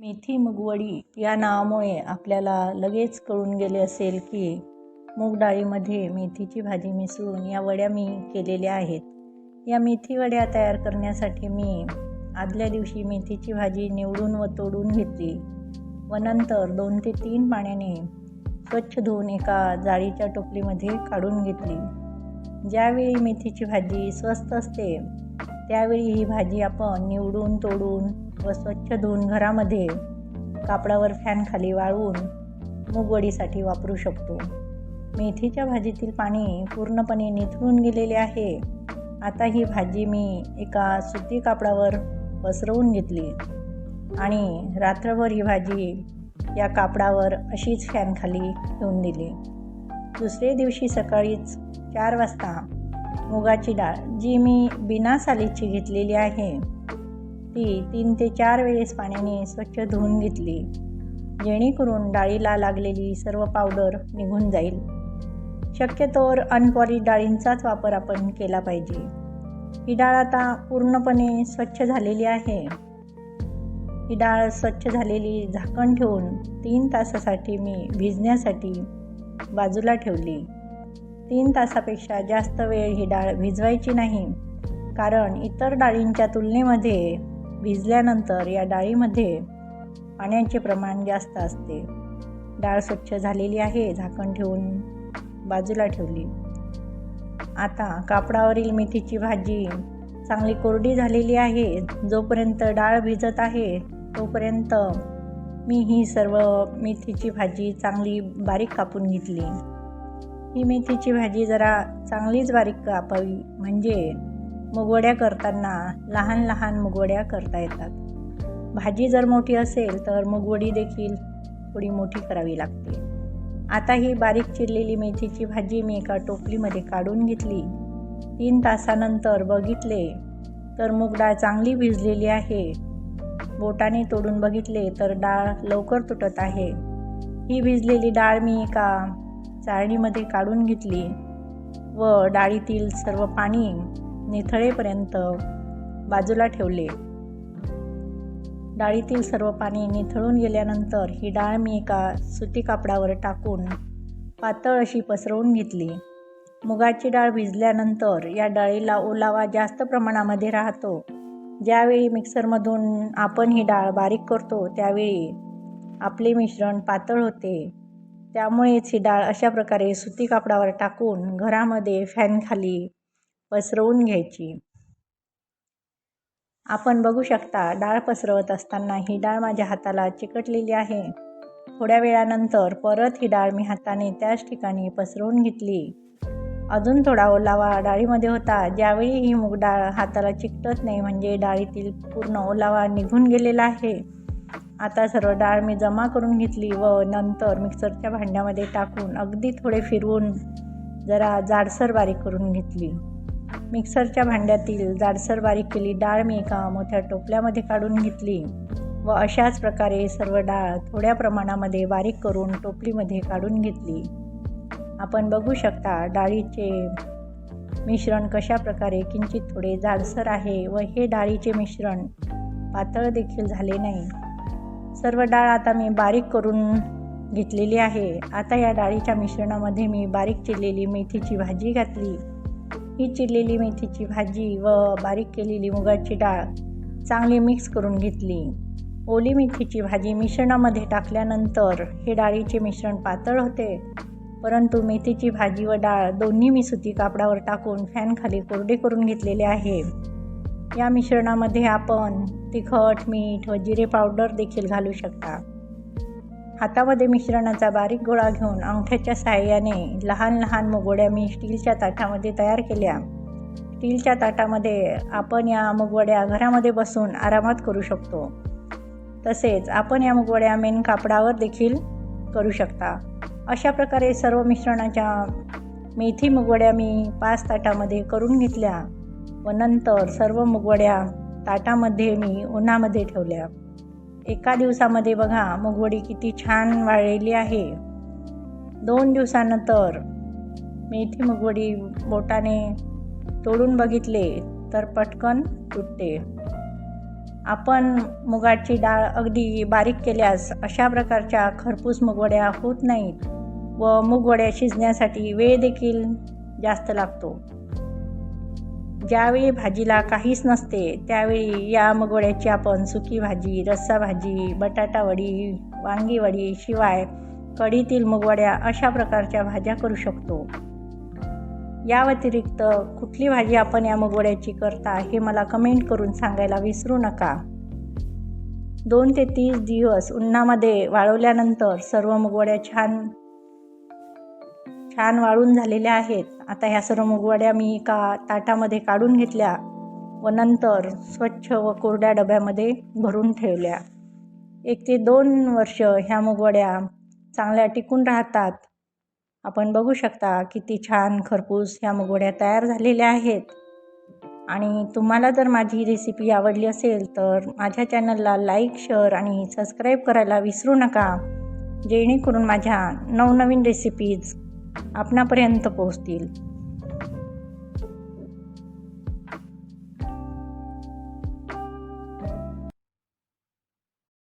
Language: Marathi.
मेथी मुगवडी या नावामुळे आपल्याला लगेच कळून गेले असेल की मूग डाळीमध्ये मेथीची भाजी मिसळून या वड्या मी केलेल्या आहेत. या मेथी वड्या तयार करण्यासाठी मी आदल्या दिवशी मेथीची भाजी निवडून व तोडून घेतली. व नंतर दोन ते तीन पाण्याने स्वच्छ धुवून एका जाळीच्या टोपलीमध्ये काढून घेतली. ज्यावेळी मेथीची भाजी स्वस्त असते त्यावेळी ही भाजी आपण निवडून तोडून व स्वच्छ धुवून घरामध्ये कापडावर फॅनखाली वाळवून मूगवडीसाठी वापरू शकतो. मेथीच्या भाजीतील पाणी पूर्णपणे निथळून गेलेले आहे. आता ही भाजी मी एका सुती कापडावर पसरवून घेतली. आणि रात्रभर ही भाजी या कापडावर अशीच फॅनखाली ठेवून दिली. दुसरे दिवशी सकाळीच चार वाजता मुगाची डाळ जी मी बिना सालीची घेतलेली आहे ती तीन ते चार वेळेस पाण्याने स्वच्छ धुवून घेतली जेणेकरून डाळीला लागलेली सर्व पावडर निघून जाईल. शक्यतोवर अनपॉलिश डाळींचाच वापर आपण केला पाहिजे. ही डाळ आता पूर्णपणे स्वच्छ झालेली आहे. ही डाळ स्वच्छ झालेली झाकण ठेवून तीन तासासाठी मी भिजण्यासाठी बाजूला ठेवली. तीन तासापेक्षा जास्त वेळ ही डाळ भिजवायची नाही कारण इतर डाळींच्या तुलनेमध्ये भिजल्यानंतर या डाळीमध्ये पाण्याचे प्रमाण जास्त असते. डाळ स्वच्छ झालेली आहे झाकण ठेवून बाजूला ठेवली. आता कापडावरील मेथीची भाजी चांगली कोरडी झालेली आहे. जोपर्यंत डाळ भिजत आहे तोपर्यंत मी ही सर्व मेथीची भाजी चांगली बारीक कापून घेतली. ही मेथीची भाजी जरा चांगलीच बारीक कापावी. म्हणजे मुगवड्या करताना लहान लहान मुगवड्या करता येतात. भाजी जर मोठी असेल तर मुगवडी देखील थोडी मोठी करावी लागते. आता ही बारीक चिरलेली मेथीची भाजी मी एका टोपलीमध्ये काढून घेतली. तीन तासानंतर बघितले तर मूग डाळ चांगली भिजलेली आहे. बोटाने तोडून बघितले तर डाळ लवकर तुटत आहे. ही भिजलेली डाळ मी एका चाळणीमध्ये काढून घेतली व डाळीतील सर्व पाणी निथळेपर्यंत बाजूला ठेवले. डाळीतील सर्व पाणी निथळून गेल्यानंतर ही डाळ मी एका सुती कापडावर टाकून पातळ अशी पसरवून घेतली. मुगाची डाळ भिजल्यानंतर या डाळीला ओलावा जास्त प्रमाणामध्ये राहतो. ज्यावेळी मिक्सरमधून आपण ही डाळ बारीक करतो त्यावेळी आपले मिश्रण पातळ होते. त्यामुळेच ही डाळ अशा प्रकारे सुती कापडावर टाकून घरामध्ये फॅनखाली पसरवून घ्यायची. आपण बघू शकता डाळ पसरवत असताना ही डाळ माझ्या हाताला चिकटलेली आहे. थोड्या वेळानंतर परत ही डाळ मी हाताने त्याच ठिकाणी पसरवून घेतली. अजून थोडा ओलावा डाळीमध्ये होता. ज्यावेळी ही मूग डाळ हाताला चिकटत नाही म्हणजे डाळीतील पूर्ण ओलावा निघून गेलेला आहे. आता सर्व डाळ मी जमा करून घेतली व नंतर मिक्सरच्या भांड्यामध्ये टाकून अगदी थोडे फिरवून जरा जाडसर बारीक करून घेतली. मिक्सरच्या भांड्यातील जाडसर बारीक केली डाळ मी एका मोठ्या टोपल्यामध्ये काढून घेतली व अशाच प्रकारे सर्व डाळ थोड्या प्रमाणामध्ये बारीक करून टोपलीमध्ये काढून घेतली. आपण बघू शकता डाळीचे मिश्रण कशा प्रकारे किंचित थोडे जाडसर आहे व हे डाळीचे मिश्रण पातळ देखील झाले नाही. सर्व डाळ आता मी बारीक करून घेतलेली आहे. आता या डाळीच्या मिश्रणामध्ये मी बारीक चिरलेली मेथीची भाजी घातली. ही चिरलेली मेथीची भाजी व बारीक केलेली मुगाची डाळ चांगली मिक्स करून घेतली. ओली मेथीची भाजी मिश्रणामध्ये टाकल्यानंतर हे डाळीचे मिश्रण पातळ होते. परंतु मेथीची भाजी व डाळ दोन्ही मी सुती कापडावर टाकून फॅनखाली कोरडे करून घेतलेले आहे. या मिश्रणामध्ये आपण तिखट मीठ व जिरे पावडर देखील घालू शकता. हातामध्ये मिश्रणाचा बारीक गोळा घेऊन अंगठ्याच्या साहाय्याने लहान लहान मुगवड्या मी स्टीलच्या ताटामध्ये तयार केल्या. स्टीलच्या ताटामध्ये आपण या मुगवड्या घरामध्ये बसून आरामात करू शकतो. तसेच आपण या मुगवड्या मेन कापडावर देखील करू शकता. अशा प्रकारे सर्व मिश्रणाच्या मेथी मुगवड्या मी पाच ताटामध्ये करून घेतल्या व नंतर सर्व मुगवड्या ताटामध्ये मी उन्हामध्ये ठेवल्या. एका दिवसामध्ये बघा मुगवडी किती छान वाळलेली आहे. दोन दिवसानंतर मेथी मुगवडी बोटाने तोडून बघितले तर पटकन तुटते. आपण मुगाची डाळ अगदी बारीक केल्यास अशा प्रकारच्या खरपूस मुगवड्या होत नाहीत व मुगवड्या शिजण्यासाठी वेळ देखील जास्त लागतो. ज्यावेळी भाजीला काहीच नसते त्यावेळी या मगोळ्याची आपण सुकी भाजी रस्सा भाजी बटाटा वडी वांगी वडी शिवाय कढीतील मुगवड्या अशा प्रकारच्या भाज्या करू शकतो. या व्यतिरिक्त कुठली भाजी आपण या मुगवड्याची करता हे मला कमेंट करून सांगायला विसरू नका. दोन ते तीस दिवस उन्हामध्ये वाळवल्यानंतर सर्व मुगवड्या छान छान वाळून झालेल्या आहेत. आता ह्या सर्व मुगवड्या मी एका ताटामध्ये काढून घेतल्या व नंतर स्वच्छ व कोरड्या डब्यामध्ये भरून ठेवल्या. एक ते दोन वर्ष ह्या मुगवड्या चांगल्या टिकून राहतात. आपण बघू शकता किती छान खरपूस ह्या मुगवड्या तयार झालेल्या आहेत. आणि तुम्हाला जर माझी रेसिपी आवडली असेल तर माझ्या चॅनलला लाईक शेअर आणि सबस्क्राईब करायला विसरू नका. जेणेकरून माझ्या नवनवीन रेसिपीज आपणापर्यंत पोहोचतील.